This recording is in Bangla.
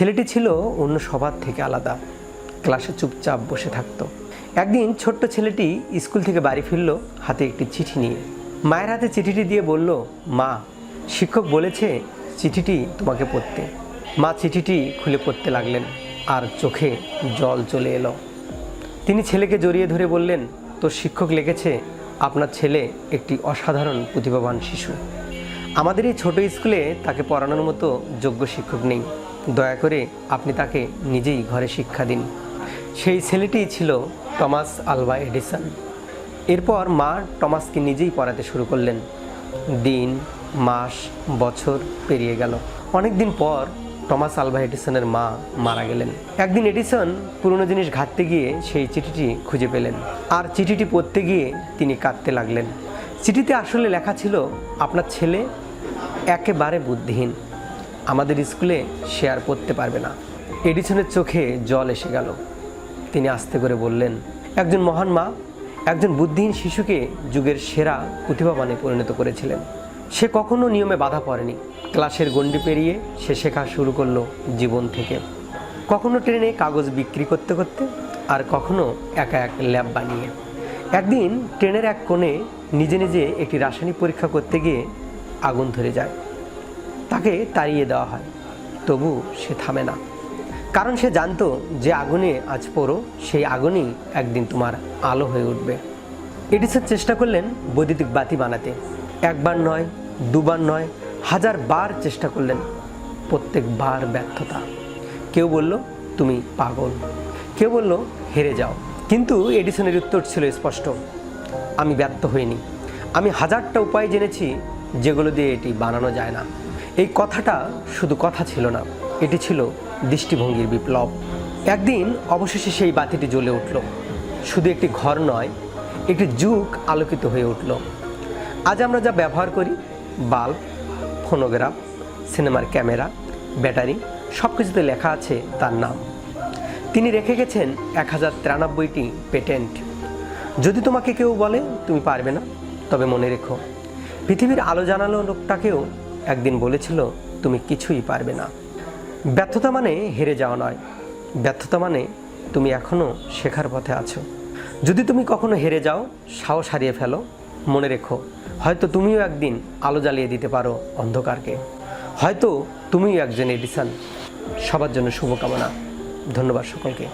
ছেলেটি ছিল অন্য সবার থেকে আলাদা। ক্লাসে চুপচাপ বসে থাকতো। একদিন ছোট্ট ছেলেটি স্কুল থেকে বাড়ি ফিরল হাতে একটি চিঠি নিয়ে। মায়ের হাতে চিঠিটি দিয়ে বলল, মা, শিক্ষক বলেছে চিঠিটি তোমাকে পড়তে। মা চিঠিটি খুলে পড়তে লাগলেন আর চোখে জল চলে এলো। তিনি ছেলেকে জড়িয়ে ধরে বললেন তো শিক্ষক লিখেছে আপনার ছেলে একটি অসাধারণ প্রতিভাবান শিশু। আমাদের এই ছোট স্কুলে তাকে পড়ানোর মতো যোগ্য শিক্ষক নেই। দয়া করে আপনি তাকে নিজেই ঘরে শিক্ষা দিন। সেই ছেলেটিই ছিল টমাস আলভা এডিসন। এরপর মা টমাসকে নিজেই পড়াতে শুরু করলেন। দিন, মাস, বছর পেরিয়ে গেল। অনেক দিন পর টমাস আলভা এডিসনের মা মারা গেলেন। একদিন এডিসন পুরনো জিনিস ঘাঁটতে গিয়ে সেই চিঠিটি খুঁজে পেলেন। আর চিঠিটি পড়তে গিয়ে তিনি কাঁদতে লাগলেন। চিঠিতে আসলে লেখা ছিল, আপনার ছেলে একেবারে বুদ্ধিহীন। আমাদের স্কুলে সে আর পড়তে পারবে না। এডিসনের চোখে জল এসে গেল। তিনি আস্তে করে বললেন, একজন মহান মা, একজন বুদ্ধিহীন শিশুকে যুগের সেরা প্রতিভাবানে পরিণত করেছিলেন। সে কখনো নিয়মে বাধা পড়েনি। ক্লাসের গণ্ডি পেরিয়ে সে শেখা শুরু করল জীবন থেকে। কখনো ট্রেনে কাগজ বিক্রি করতে করতে, আর কখনো একা এক ল্যাব বানিয়ে। একদিন ট্রেনের এক কোণে নিজে নিজে একটি রাসায়নিক পরীক্ষা করতে গিয়ে আগুন ধরে যায়। তাকে তাড়িয়ে দেওয়া হয়। তবু সে থামে না। কারণ সে জানতো যে আগুনে আজ পড়ো, সেই আগুনই একদিন তোমার আলো হয়ে উঠবে। এডিসন চেষ্টা করলেন বৈদ্যুতিক বাতি বানাতে। একবার নয়, দুবার নয়, হাজার বার চেষ্টা করলেন। প্রত্যেকবার ব্যর্থতা। কেউ বলল, তুমি পাগল। কেউ বলল, হেরে যাও। কিন্তু এডিসনের উত্তর ছিল স্পষ্ট। আমি ব্যর্থ হইনি। আমি হাজারটা উপায় জেনেছি যেগুলো দিয়ে এটি বানানো যায় না। এই কথাটা শুধু কথা ছিল না, এটি ছিল দৃষ্টিভঙ্গির বিপ্লব। একদিন অবশেষে সেই বাতিটি জ্বলে উঠল। শুধু একটি ঘর নয়, একটি যুগ আলোকিত হয়ে উঠল। আজ আমরা যা ব্যবহার করি, বাল্ব, ফোনোগ্রাফ, সিনেমার ক্যামেরা, ব্যাটারি সব কিছুতে লেখা আছে তার নাম। তিনি রেখে গেছেন এক হাজার তিরানব্বইটি পেটেন্ট। যদি তোমাকে কেউ বলে, তুমি পারবে না, তবে মনে রেখো, পৃথিবীর আলো জানালো লোকটাকেও একদিন বলেছিল, তুমি কিছুই পারবে না। ব্যর্থতা মানে হেরে যাওয়া নয়। ব্যর্থতা মানে তুমি এখনও শেখার পথে আছো। যদি তুমি কখনো হেরে যাও, সাহস হারিয়ে ফেলো। মনে রেখো, হয়তো তুমিও একদিন আলো জ্বালিয়ে দিতে পারো অন্ধকারকে। হয়তো তুমিও একজন এডিসন। সবার জন্য শুভকামনা। ধন্যবাদ সকলকে।